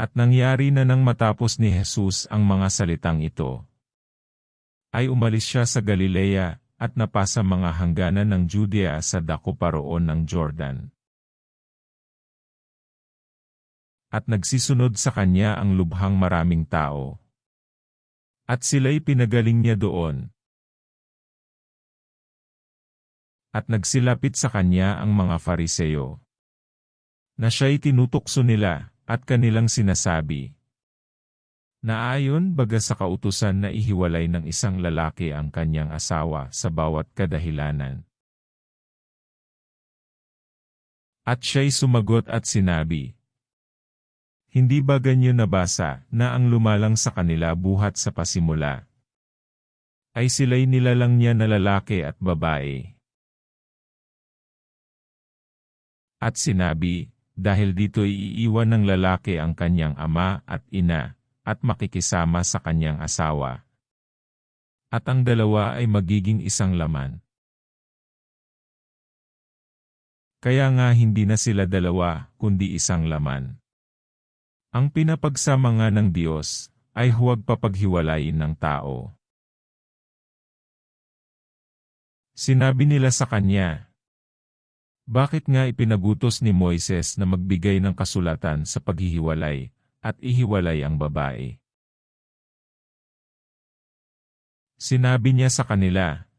At nangyari na nang matapos ni Jesus ang mga salitang ito. Ay umalis siya sa Galilea, at napasa mga hangganan ng Judea sa dako paroon ng Jordan. At nagsisunod sa kanya ang lubhang maraming tao. At sila'y pinagaling niya doon. At nagsilapit sa kanya ang mga fariseyo. Na siya'y tinutokso nila, at kanilang sinasabi, Naayon baga sa kautusan na ihiwalay ng isang lalaki ang kanyang asawa sa bawat kadahilanan. At siya'y sumagot at sinabi, Hindi ba ganyo nabasa na ang lumalang sa kanila buhat sa pasimula? Ay sila'y nilalang niya na lalaki at babae. At sinabi, dahil dito iiwan ng lalaki ang kanyang ama at ina, at makikisama sa kanyang asawa. At ang dalawa ay magiging isang laman. Kaya nga hindi na sila dalawa, kundi isang laman. Ang pinapagsama nga ng Diyos, ay huwag papaghiwalayin ng tao. Sinabi nila sa kanya, bakit nga ipinagutos ni Moises na magbigay ng kasulatan sa paghihiwalay, at ihiwalay ang babae? Sinabi niya sa kanila,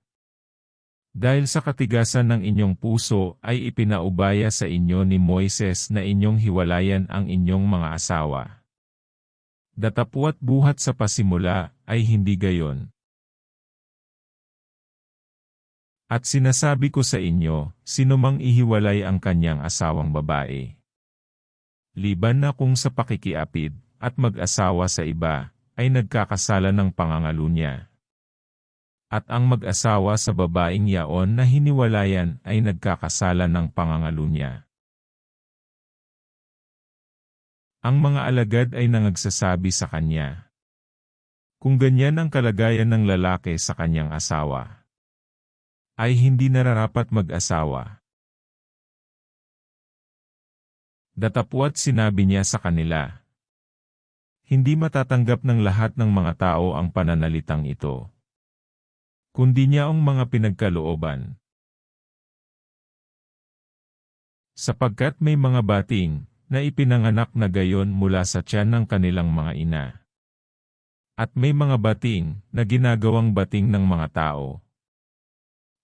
Dahil sa katigasan ng inyong puso ay ipinaubaya sa inyo ni Moises na inyong hiwalayan ang inyong mga asawa. Datapwat buhat sa pasimula ay hindi gayon. At sinasabi ko sa inyo, sinumang ihiwalay ang kanyang asawang babae. Liban na kung sa pakikiapid, at mag-asawa sa iba, ay nagkakasala ng pangangalo niya. At ang mag-asawa sa babaeng yaon na hiniwalayan ay nagkakasala ng pangangalo niya. Ang mga alagad ay nangagsasabi sa kanya. Kung ganyan ang kalagayan ng lalaki sa kanyang asawa, ay hindi nararapat mag-asawa. Datapwat sinabi niya sa kanila, Hindi matatanggap ng lahat ng mga tao ang pananalitang ito, kundi niya ang mga pinagkalooban. Sapagkat may mga bating, na ipinanganak na gayon mula sa tiyan ng kanilang mga ina. At may mga bating, na ginagawang bating ng mga tao.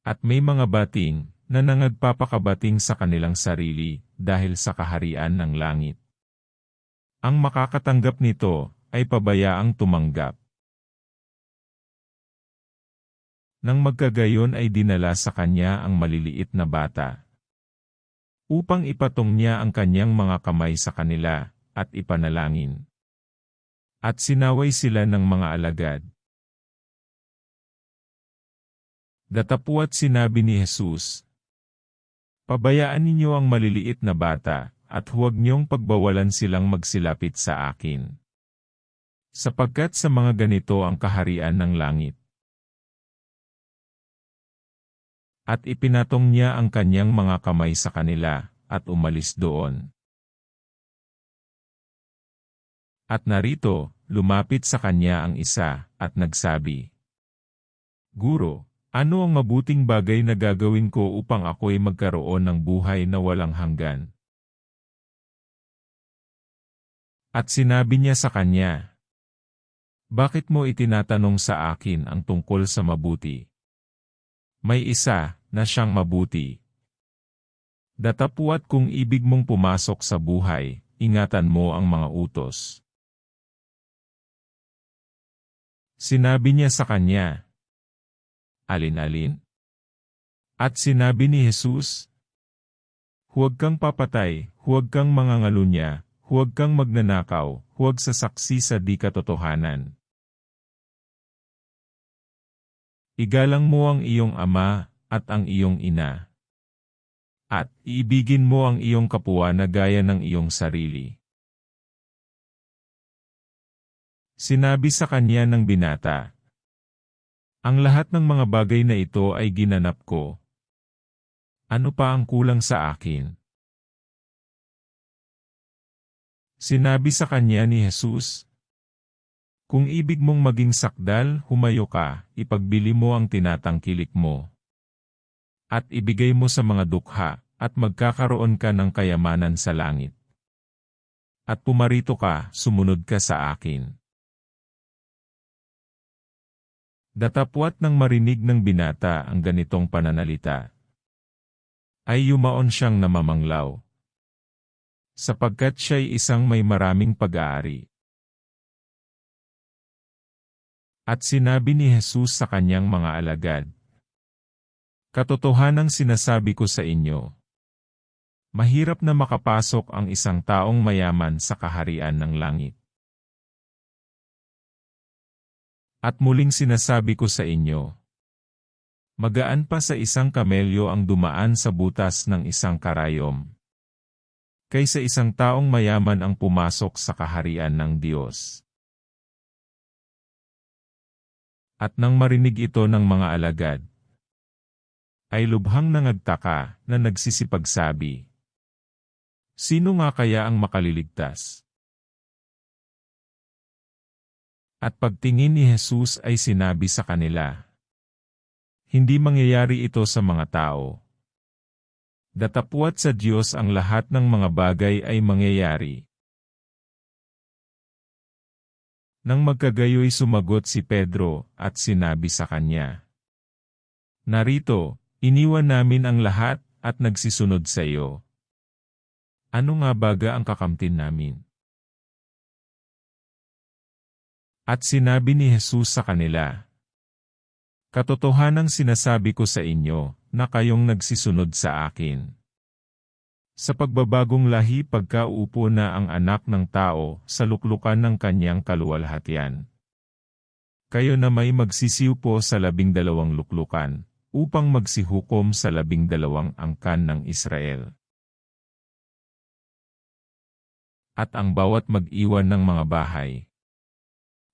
At may mga bating na nangagpapakabating sa kanilang sarili dahil sa kaharian ng langit. Ang makakatanggap nito ay pabayaang tumanggap. Nang magkagayon ay dinala sa kanya ang maliliit na bata. Upang ipatong niya ang kanyang mga kamay sa kanila, at ipanalangin. At sinaway sila ng mga alagad. Datapuat sinabi ni Jesus, Pabayaan ninyo ang maliliit na bata, at huwag niyong pagbawalan silang magsilapit sa akin. Sapagkat sa mga ganito ang kaharian ng langit. At ipinatong niya ang kanyang mga kamay sa kanila, at umalis doon. At narito, lumapit sa kanya ang isa, at nagsabi, Guro, ano ang mabuting bagay na gagawin ko upang ako'y magkaroon ng buhay na walang hanggan? At sinabi niya sa kanya, Bakit mo itinatanong sa akin ang tungkol sa mabuti? May isa na siyang mabuti. Datapuat kung ibig mong pumasok sa buhay, ingatan mo ang mga utos. Sinabi niya sa kanya, alin-alin? At sinabi ni Jesus, Huwag kang papatay, huwag kang mangangalunya, huwag kang magnanakaw, huwag sasaksi sa di katotohanan. Igalang mo ang iyong ama at ang iyong ina. At iibigin mo ang iyong kapwa na gaya ng iyong sarili. Sinabi sa kanya ng binata, ang lahat ng mga bagay na ito ay ginanap ko. Ano pa ang kulang sa akin? Sinabi sa kanya ni Jesus, Kung ibig mong maging sakdal, humayo ka, ipagbili mo ang tinatangkilik mo. At ibigay mo sa mga dukha, at magkakaroon ka ng kayamanan sa langit. At pumarito ka, sumunod ka sa akin. Datapwat ng marinig ng binata ang ganitong pananalita. Ay yumaon siyang namamanglaw. Sapagkat siya'y isang may maraming pag-aari. At sinabi ni Jesus sa kanyang mga alagad, Katotohanang sinasabi ko sa inyo, mahirap na makapasok ang isang taong mayaman sa kaharian ng langit. At muling sinasabi ko sa inyo, magaan pa sa isang kamelyo ang dumaan sa butas ng isang karayom, kaysa isang taong mayaman ang pumasok sa kaharian ng Diyos. At nang marinig ito ng mga alagad, ay lubhang nangagtaka na nagsisipagsabi, Sino nga kaya ang makaliligtas? At pagtingin ni Jesus ay sinabi sa kanila, Hindi mangyayari ito sa mga tao. Datapwat sa Diyos ang lahat ng mga bagay ay mangyayari. Nang magkagayoy sumagot si Pedro at sinabi sa kanya, Narito, iniwan namin ang lahat at nagsisunod sa iyo. Ano nga baga ang kakamtin namin? At sinabi ni Jesus sa kanila, Katotohanang sinasabi ko sa inyo, na kayong nagsisunod sa akin. Sa pagbabagong lahi pagkaupo na ang anak ng tao sa luklukan ng kanyang kaluwalhatian. Kayo na may magsisiw po sa labing dalawang luklukan, upang magsihukom sa labing dalawang angkan ng Israel. At ang bawat mag-iwan ng mga bahay,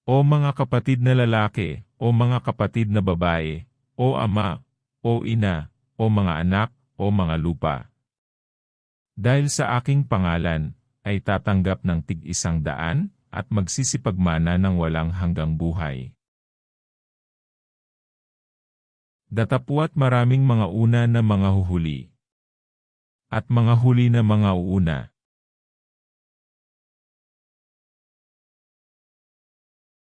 o mga kapatid na lalaki, o mga kapatid na babae, o ama, o ina, o mga anak, o mga lupa. Dahil sa aking pangalan, ay tatanggap ng tig-isang daan, at magsisipagmana ng walang hanggang buhay. Datapwat maraming mga una na mga huhuli. At mga huli na mga uuna.